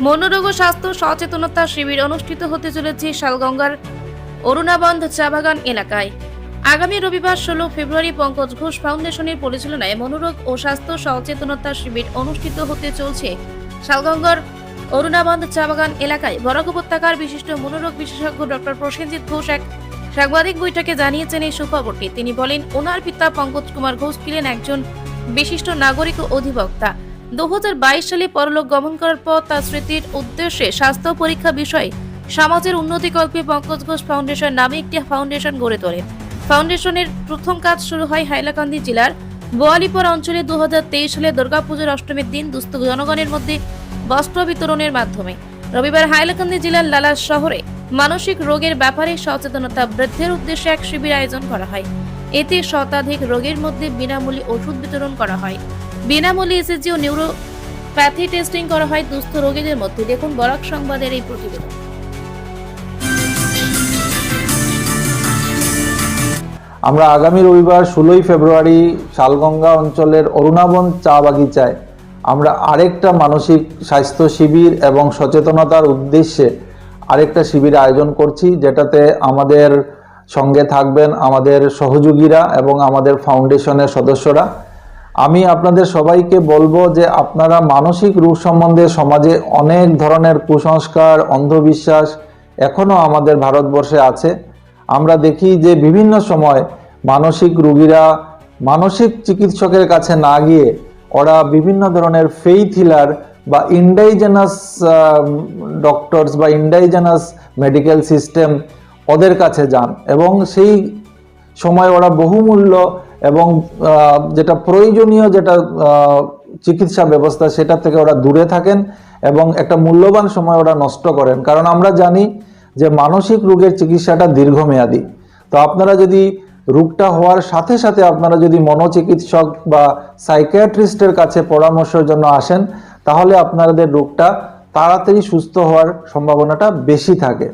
মনোরোগ স্বাস্থ্য সচেতনতা শিবির অনুষ্ঠিত হতে চলেছে শালগঙ্গার অরুণাবন্ধ চা বাগান এলাকায়। আগামী রবিবার ষোলো ফেব্রুয়ারি পঙ্কজ ঘোষ ফাউন্ডেশনের পরিচালনায় মনোরোগ ও স্বাস্থ্য সচেতনতা শিবির অনুষ্ঠিত হতে চলছে শালগঙ্গার অরুণাবন্ধ চা বাগান এলাকায়। বরাক উপত্যকার বিশিষ্ট মনোরোগ বিশেষজ্ঞ ডক্টর প্রসেনজিৎ ঘোষ এক সাংবাদিক বৈঠকে জানিয়েছেন এই সুখবরটি। তিনি বলেন, ওনার পিতা পঙ্কজ কুমার ঘোষ ছিলেন একজন বিশিষ্ট নাগরিক ও অধিবক্তা। দুহাজার বাইশ সালে পরলোক গমন করার পর তার স্মৃতির উদ্দেশ্যে স্বাস্থ্য পরীক্ষা বিষয়ে সমাজের উন্নতিকল্পে পঙ্কজ ঘোষ ফাউন্ডেশন নামে একটি ফাউন্ডেশন গড়ে তোলেন ফাউন্ডেশনের প্রথম কাজ শুরু হয় হাইলাকান্দি জেলার বোয়ালিপুর অঞ্চলে দু হাজার তেইশ সালে দুর্গাপুজোর অষ্টমীর দিন দুস্থ জনগণের মধ্যে বস্ত্র বিতরণের মাধ্যমে। রবিবার হাইলাকান্দি জেলার লালা শহরে মানসিক রোগের ব্যাপারে সচেতনতা বৃদ্ধির উদ্দেশ্যে এক শিবির আয়োজন করা হয়। এতে শতাধিক রোগের মধ্যে বিনামূল্যে ওষুধ বিতরণ করা হয়। বিনামূল্যে এসএসজি ও নিউরোপ্যাথি টেস্টিং করা হয় দুস্থ রোগীদের মধ্যে। দেখুন বরাক সংবাদের এই প্রতিবেদন। আমরা আগামী রবিবার ষোলোই ফেব্রুয়ারি শালগঙ্গা অঞ্চলের অরুণাবন চা বাগিচায় আমরা আরেকটা মানসিক স্বাস্থ্য শিবির এবং সচেতনতার উদ্দেশ্যে আরেকটা শিবির আয়োজন করছি, যেটাতে আমাদের সঙ্গে থাকবেন আমাদের সহযোগীরা এবং আমাদের ফাউন্ডেশনের সদস্যরা। আমি আপনাদের সবাইকে বলব যে আপনারা মানসিক রোগ সম্বন্ধে সমাজে অনেক ধরনের কুসংস্কার, অন্ধবিশ্বাস এখনও আমাদের ভারতবর্ষে আছে। আমরা দেখি যে বিভিন্ন সময় মানসিক রোগীরা মানসিক চিকিৎসকের কাছে না গিয়ে ওরা বিভিন্ন ধরনের ফেইথ হিলার বা ইন্ডাইজেনাস ডক্টরস বা ইন্ডাইজেনাস মেডিকেল সিস্টেম ওদের কাছে যান এবং সেই সময় ওরা বহুমূল্য এবং যেটা প্রয়োজনীয় যেটা চিকিৎসা ব্যবস্থা সেটা থেকে ওরা দূরে থাকেন এবং একটা মূল্যবান সময় ওরা নষ্ট করেন। কারণ আমরা জানি যে মানসিক রোগের চিকিৎসাটা দীর্ঘমেয়াদী। তো আপনারা যদি রোগটা হওয়ার সাথে সাথে আপনারা যদি মনোচিকিৎসক বা সাইকিয়াট্রিস্টের কাছে পরামর্শের জন্য আসেন, তাহলে আপনাদের রোগটা তাড়াতাড়ি সুস্থ হওয়ার সম্ভাবনাটা বেশি থাকে।